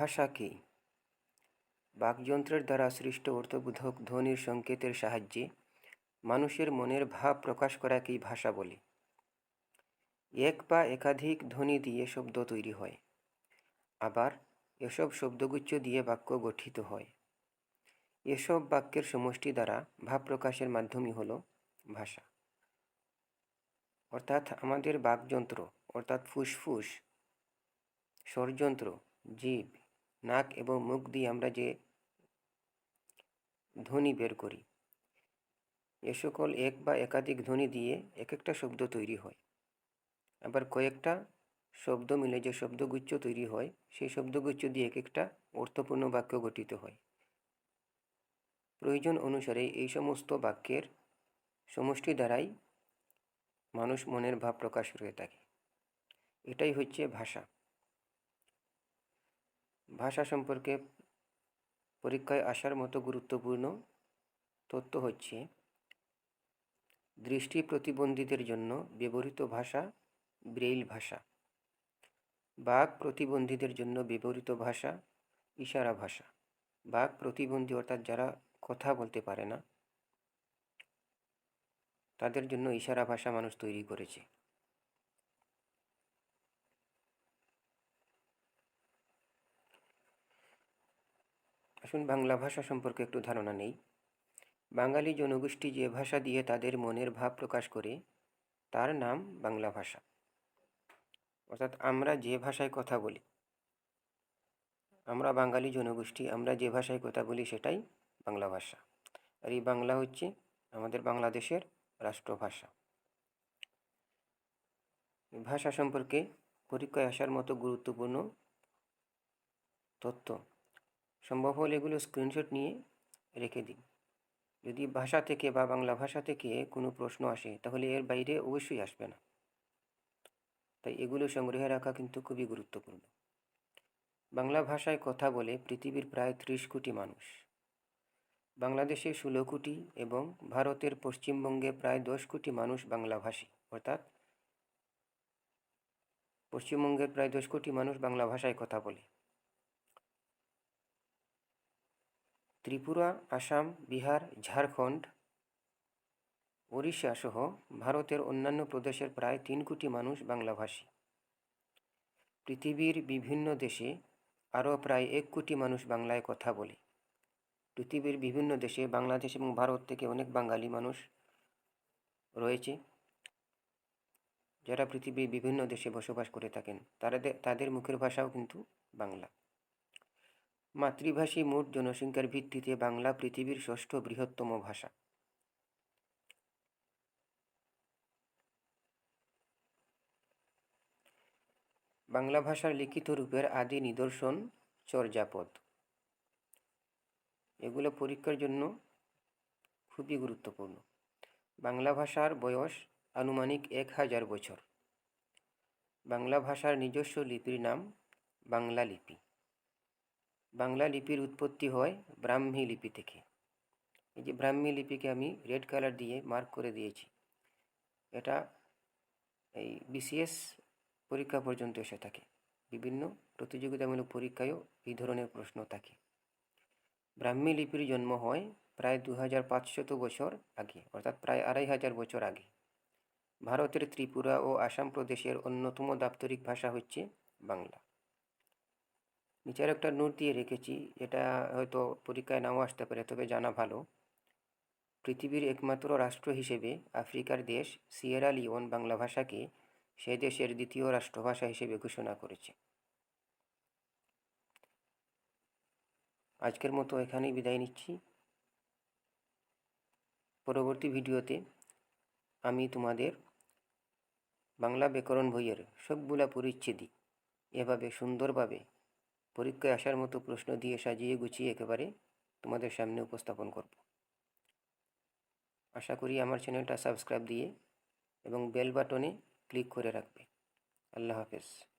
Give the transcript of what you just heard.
ভাষা কি? বাকযন্ত্রের দ্বারা সৃষ্ট অর্থবোধক ধ্বনির সংকেতের সাহায্যে মানুষের মনের ভাব প্রকাশ করাকেই ভাষা বলে। এক বা একাধিক ধ্বনি দিয়ে শব্দ তৈরি হয়, আবার এসব শব্দগুচ্ছ দিয়ে বাক্য গঠিত হয়। এসব বাক্যের সমষ্টি দ্বারা ভাব প্রকাশের মাধ্যমই হলো ভাষা। অর্থাৎ আমাদের বাকযন্ত্র, অর্থাৎ ফুসফুস, স্বরযন্ত্র, জীব নাক এবং মুখ দিয়ে আমরা যে ধ্বনি বের করি, এ সকল এক বা একাধিক ধ্বনি দিয়ে এক একটা শব্দ তৈরি হয়। আবার কয়েকটা শব্দ মিলে যে শব্দগুচ্ছ তৈরি হয়, সেই শব্দগুচ্ছ দিয়ে এক একটা অর্থপূর্ণ বাক্য গঠিত হয়। প্রয়োজন অনুসারে এই সমস্ত বাক্যের সমষ্টি দ্বারাই মানুষ মনের ভাব প্রকাশ করে থাকে। এটাই হচ্ছে ভাষা। ভাষা সম্পর্কে পরীক্ষায় আসার মতো গুরুত্বপূর্ণ তথ্য হচ্ছে, দৃষ্টি প্রতিবন্ধীদের জন্য ব্যবহৃত ভাষা ব্রেইল ভাষা। বাক প্রতিবন্ধীদের জন্য ব্যবহৃত ভাষা ইশারা ভাষা। বাক প্রতিবন্ধী অর্থাৎ যারা কথা বলতে পারে না, তাদের জন্য ইশারা ভাষা মানুষ তৈরি করেছে। আসুন বাংলা ভাষা সম্পর্কে একটু ধারণা নেই। বাঙালি জনগোষ্ঠী যে ভাষা দিয়ে তাদের মনের ভাব প্রকাশ করে, তার নাম বাংলা ভাষা। অর্থাৎ আমরা যে ভাষায় কথা বলি, আমরা বাঙালি জনগোষ্ঠী, আমরা যে ভাষায় কথা বলি সেটাই বাংলা ভাষা। আর এই বাংলা হচ্ছে আমাদের বাংলাদেশের রাষ্ট্রভাষা। ভাষা সম্পর্কে পরীক্ষায় আসার মতো গুরুত্বপূর্ণ তথ্য সম্ভব হলে এগুলো স্ক্রিনশট নিয়ে রেখে দিন। যদি ভাষা থেকে বা বাংলা ভাষা থেকে কোনো প্রশ্ন আসে, তাহলে এর বাইরে অবশ্যই আসবে না। তাই এগুলো সংগ্রহে রাখা কিন্তু খুবই গুরুত্বপূর্ণ। বাংলা ভাষায় কথা বলে পৃথিবীর প্রায় ত্রিশ কোটি মানুষ। বাংলাদেশে ষোলো কোটি এবং ভারতের পশ্চিমবঙ্গে প্রায় দশ কোটি মানুষ বাংলাভাষী, অর্থাৎ পশ্চিমবঙ্গের প্রায় দশ কোটি মানুষ বাংলা ভাষায় কথা বলে। ত্রিপুরা, আসাম, বিহার, ঝাড়খণ্ড, ওড়িশা সহ ভারতের অন্যান্য প্রদেশের প্রায় তিন কোটি মানুষ বাংলাভাষী। পৃথিবীর বিভিন্ন দেশে আরও প্রায় এক কোটি মানুষ বাংলায় কথা বলে। পৃথিবীর বিভিন্ন দেশে বাংলাদেশ এবং ভারত থেকে অনেক বাঙালি মানুষ রয়েছে, যারা পৃথিবীর বিভিন্ন দেশে বসবাস করে থাকেন। তারা তাদের মুখের ভাষাও কিন্তু বাংলা। মাতৃভাষী মোট জনসংখ্যার ভিত্তিতে বাংলা পৃথিবীর ষষ্ঠ বৃহত্তম ভাষা। বাংলা ভাষার লিখিত রূপের আদি নিদর্শন চর্যাপদ। এগুলো পরীক্ষার জন্য খুবই গুরুত্বপূর্ণ। বাংলা ভাষার বয়স আনুমানিক এক হাজার বছর। বাংলা ভাষার নিজস্ব লিপির নাম বাংলা লিপি। বাংলা লিপির উৎপত্তি হয় ব্রাহ্মী লিপি থেকে। এই যে ব্রাহ্মী লিপিকে আমি রেড কালার দিয়ে মার্ক করে দিয়েছি। এটা এই বিসিএস পরীক্ষা পর্যন্ত এসে থাকে। বিভিন্ন প্রতিযোগিতামূলক পরীক্ষায়ও এই ধরনের প্রশ্ন থাকে। ব্রাহ্মী লিপির জন্ম হয় প্রায় দু হাজার পাঁচশত বছর আগে, অর্থাৎ প্রায় আড়াই হাজার বছর আগে। ভারতের ত্রিপুরা ও আসাম প্রদেশের অন্যতম দাপ্তরিক ভাষা হচ্ছে বাংলা। নিচের একটা নোট দিয়ে রেখেছি, এটা হয়তো পরীক্ষায় নাও আসতে পারে, তবে জানা ভালো। পৃথিবীর একমাত্র রাষ্ট্র হিসেবে আফ্রিকার দেশ সিয়েরা লিওন বাংলা ভাষাকে সে দেশের দ্বিতীয় রাষ্ট্রভাষা হিসেবে ঘোষণা করেছে। আজকের মতো এখানেই বিদায় নিচ্ছি। পরবর্তী ভিডিওতে আমি তোমাদের বাংলা ব্যাকরণ বইয়ের সবগুলা পরিচ্ছেদই এভাবে সুন্দরভাবে পরীক্ষায় আসার মতো প্রশ্ন দিয়ে সাজিয়ে গুছিয়ে একেবারে তোমাদের সামনে উপস্থাপন করব। আশা করি আমার চ্যানেলটা সাবস্ক্রাইব দিয়ে এবং বেল বাটনে ক্লিক করে রাখবে। আল্লাহ হাফেজ।